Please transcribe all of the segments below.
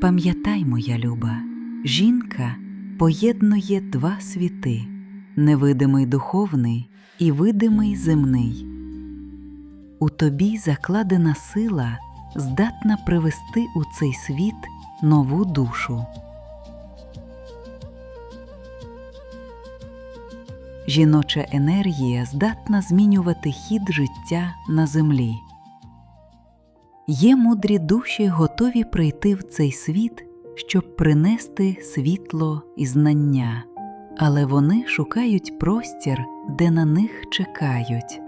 Пам'ятай, моя люба, жінка поєднує два світи невидимий духовний і видимий земний. У тобі закладена сила здатна привести у цей світ нову душу. Жіноча енергія здатна змінювати хід життя на землі. Є мудрі душі, готові прийти в цей світ, щоб принести світло і знання, але вони шукають простір, де на них чекають.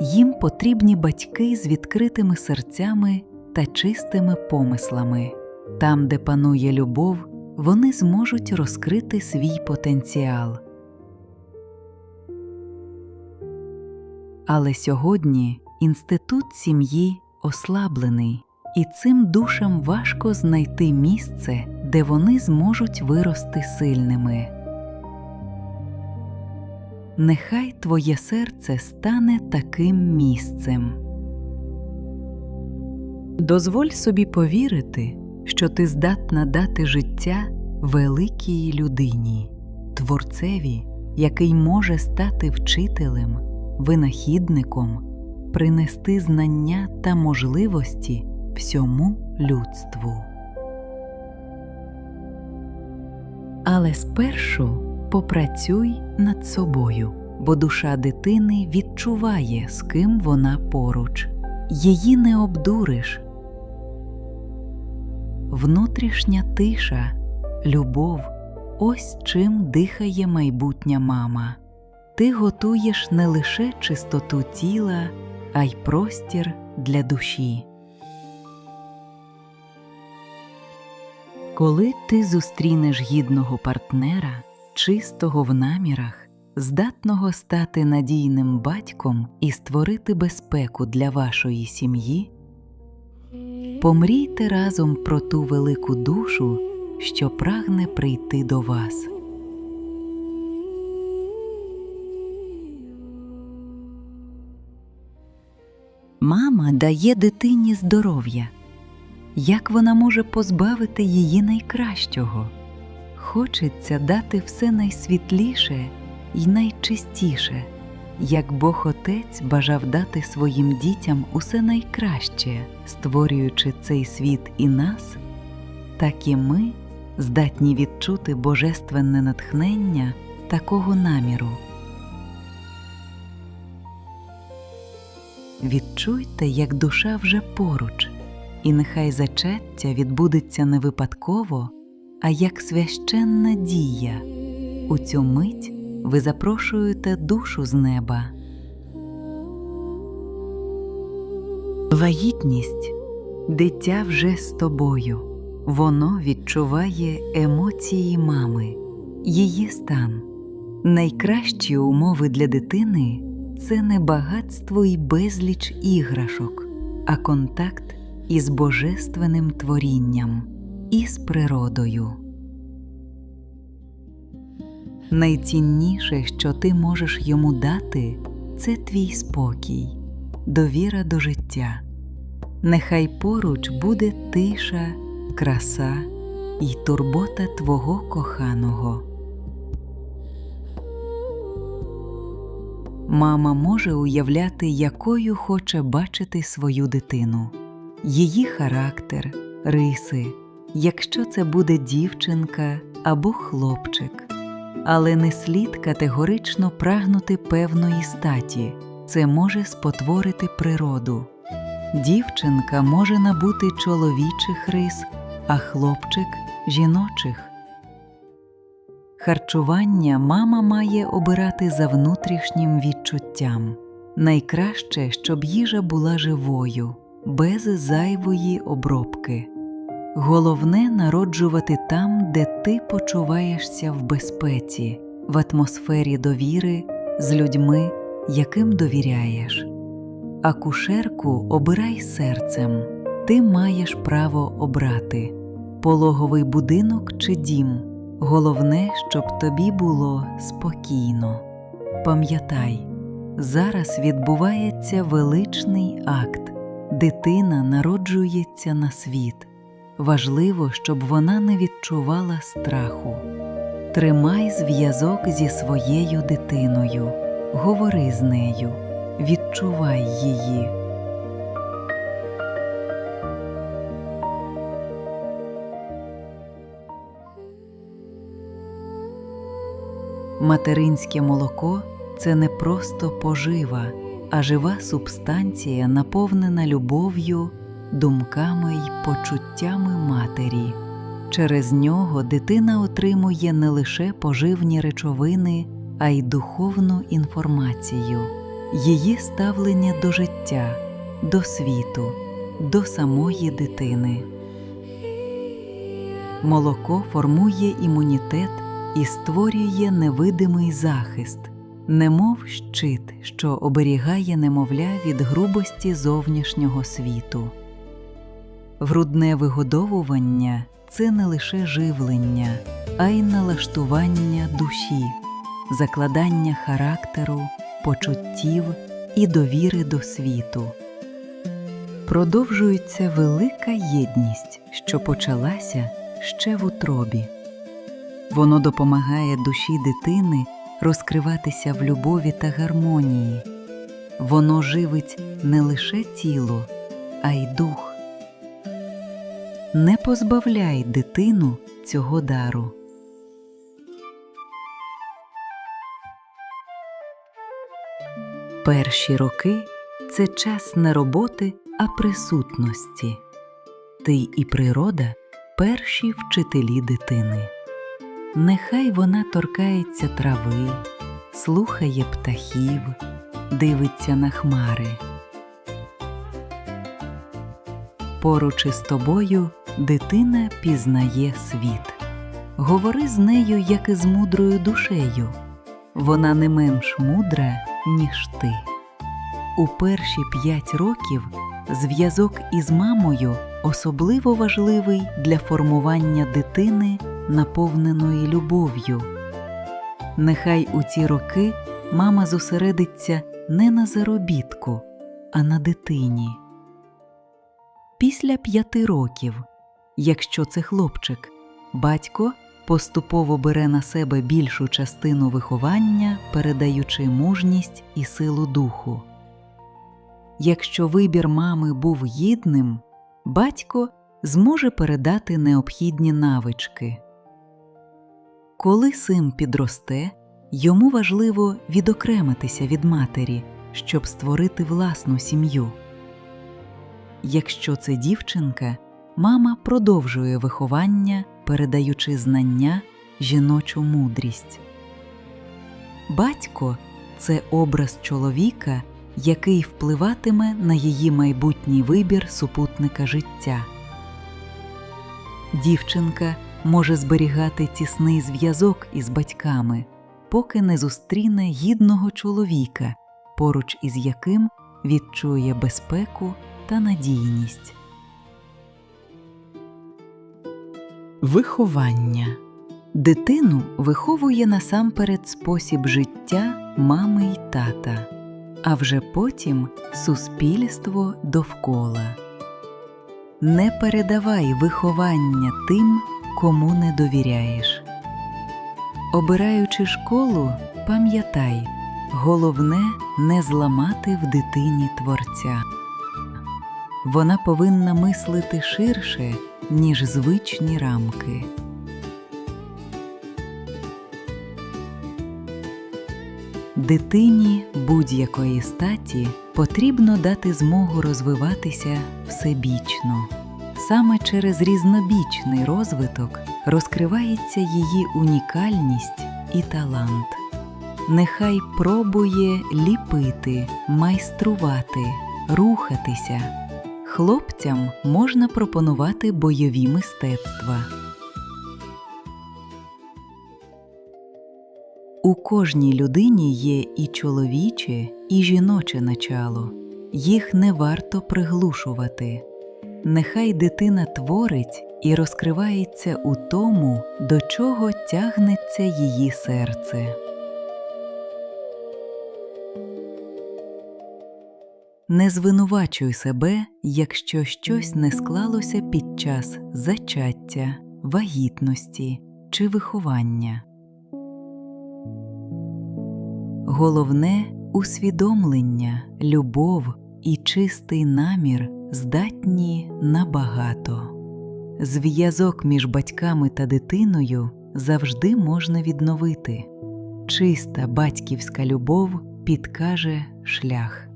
Їм потрібні батьки з відкритими серцями та чистими помислами. Там, де панує любов, вони зможуть розкрити свій потенціал. Але сьогодні інститут сім'ї ослаблений, і цим душам важко знайти місце, де вони зможуть вирости сильними. Нехай твоє серце стане таким місцем. Дозволь собі повірити, що ти здатна дати життя великій людині, творцеві, який може стати вчителем, винахідником, принести знання та можливості всьому людству. Але спершу попрацюй над собою, бо душа дитини відчуває, з ким вона поруч. Її не обдуриш. Внутрішня тиша, любов ось чим дихає майбутня мама. Ти готуєш не лише чистоту тіла, а й простір для душі. Коли ти зустрінеш гідного партнера, чистого в намірах, здатного стати надійним батьком і створити безпеку для вашої сім'ї, помрійте разом про ту велику душу, що прагне прийти до вас. Мама дає дитині здоров'я. Як вона може позбавити її найкращого? Хочеться дати все найсвітліше і найчистіше, як Бог Отець бажав дати своїм дітям усе найкраще, створюючи цей світ і нас, так і ми здатні відчути божественне натхнення такого наміру. Відчуйте, як душа вже поруч, і нехай зачаття відбудеться не випадково, а як священна дія. У цю мить ви запрошуєте душу з неба. Вагітність дитя вже з тобою. Воно відчуває емоції мами, її стан. Найкращі умови для дитини це не багатство і безліч іграшок, а контакт із божественним творінням, і з природою. Найцінніше, що ти можеш йому дати, це твій спокій, довіра до життя. Нехай поруч буде тиша, краса і турбота твого коханого. Мама може уявляти, якою хоче бачити свою дитину, її характер, риси, якщо це буде дівчинка або хлопчик. Але не слід категорично прагнути певної статі, це може спотворити природу. Дівчинка може набути чоловічих рис, а хлопчик жіночих. Харчування мама має обирати за внутрішнім відчуттям. Найкраще, щоб їжа була живою, без зайвої обробки. Головне народжувати там, де ти почуваєшся в безпеці, в атмосфері довіри з людьми, яким довіряєш. Акушерку обирай серцем, ти маєш право обрати пологовий будинок чи дім. Головне, щоб тобі було спокійно. Пам'ятай, зараз відбувається величний акт, дитина народжується на світ. важливо, щоб вона не відчувала страху. Тримай зв'язок зі своєю дитиною, говори з нею, відчувай її. Материнське молоко це не просто пожива, а жива субстанція, наповнена любов'ю, думками й почуттями матері. Через нього дитина отримує не лише поживні речовини, а й духовну інформацію, її ставлення до життя, до світу, до самої дитини. Молоко формує імунітет і створює невидимий захист, немов щит, що оберігає немовля від грубості зовнішнього світу. Грудне вигодовування це не лише живлення, а й налаштування душі, закладання характеру, почуттів і довіри до світу. Продовжується велика єдність, що почалася ще в утробі. Воно допомагає душі дитини розкриватися в любові та гармонії. Воно живить не лише тіло, а й дух. Не позбавляй дитину цього дару. Перші роки це час не роботи, а присутності. Ти і природа перші вчителі дитини. Нехай вона торкається трави, слухає птахів, дивиться на хмари. Поруч із тобою дитина пізнає світ. Говори з нею, як і з мудрою душею. Вона не менш мудра, ніж ти. У перші п'ять років зв'язок із мамою особливо важливий для формування дитини, наповненої любов'ю. Нехай у ці роки мама зосередиться не на заробітку, а на дитині. Після п'яти років, якщо це хлопчик, батько поступово бере на себе більшу частину виховання, передаючи мужність і силу духу. Якщо вибір мами був гідним, батько зможе передати необхідні навички. Коли син підросте, йому важливо відокремитися від матері, щоб створити власну сім'ю. Якщо це дівчинка, мама продовжує виховання, передаючи знання, жіночу мудрість. Батько це образ чоловіка, який впливатиме на її майбутній вибір супутника життя. Дівчинка може зберігати тісний зв'язок із батьками, поки не зустріне гідного чоловіка, поруч із яким відчує безпеку та надійність. Виховання дитину виховує насамперед спосіб життя мами й тата, а вже потім суспільство довкола. Не передавай виховання тим, кому не довіряєш. Обираючи школу, пам'ятай, головне не зламати в дитині творця. Вона повинна мислити ширше, ніж звичні рамки. Дитині будь-якої статі потрібно дати змогу розвиватися всебічно. Саме через різнобічний розвиток розкривається її унікальність і талант. Нехай пробує ліпити, майструвати, рухатися. Хлопцям можна пропонувати бойові мистецтва. У кожній людині є і чоловіче, і жіноче начало. Їх не варто приглушувати. Нехай дитина творить і розкривається у тому, до чого тягнеться її серце. Не звинувачуй себе, якщо щось не склалося під час зачаття, вагітності чи виховання. Головне усвідомлення, любов і чистий намір здатні на багато. Зв'язок між батьками та дитиною завжди можна відновити. Чиста батьківська любов підкаже шлях.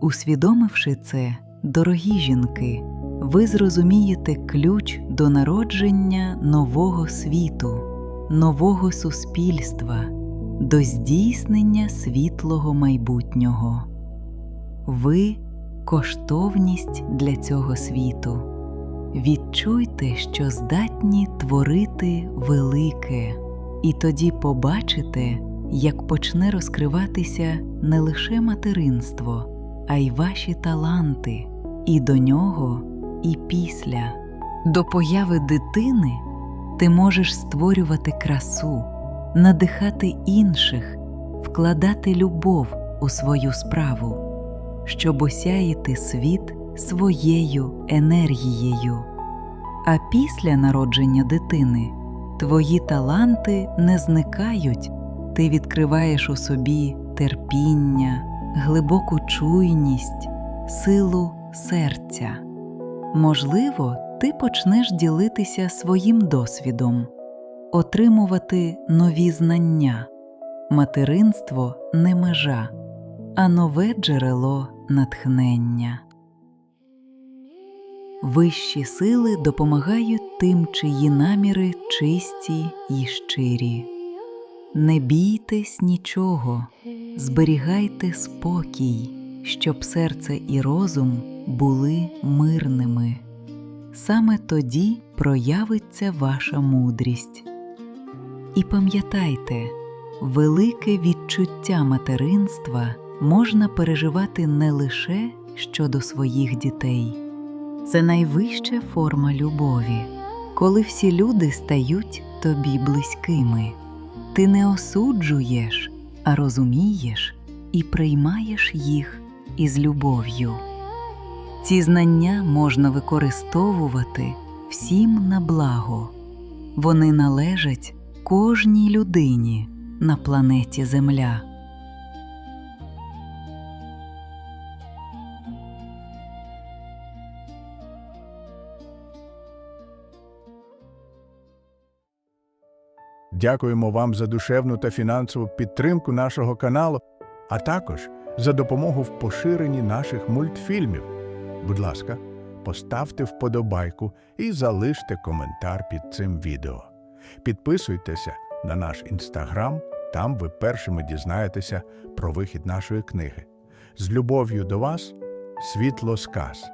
Усвідомивши це, дорогі жінки, ви зрозумієте ключ до народження нового світу, нового суспільства, до здійснення світлого майбутнього. Ви коштовність для цього світу. Відчуйте, що здатні творити велике, і тоді побачите, як почне розкриватися не лише материнство, а й ваші таланти, і до нього, і після. До появи дитини ти можеш створювати красу, надихати інших, вкладати любов у свою справу, щоб осяяти світ своєю енергією. А після народження дитини твої таланти не зникають, ти відкриваєш у собі терпіння, глибоку чуйність, силу серця. Можливо, ти почнеш ділитися своїм досвідом, отримувати нові знання. Материнство не межа, а нове джерело натхнення. Вищі сили допомагають тим, чиї наміри чисті й щирі. Не бійтесь нічого, зберігайте спокій, щоб серце і розум були мирними. Саме тоді проявиться ваша мудрість. І пам'ятайте, велике відчуття материнства можна переживати не лише щодо своїх дітей. Це найвища форма любові, коли всі люди стають тобі близькими. Ти не осуджуєш, а розумієш і приймаєш їх із любов'ю. Ці знання можна використовувати всім на благо. Вони належать кожній людині на планеті Земля. Дякуємо вам за душевну та фінансову підтримку нашого каналу, а також за допомогу в поширенні наших мультфільмів. Будь ласка, поставте вподобайку і залиште коментар під цим відео. Підписуйтеся на наш інстаграм, там ви першими дізнаєтеся про вихід нашої книги. З любов'ю до вас, світло сказ.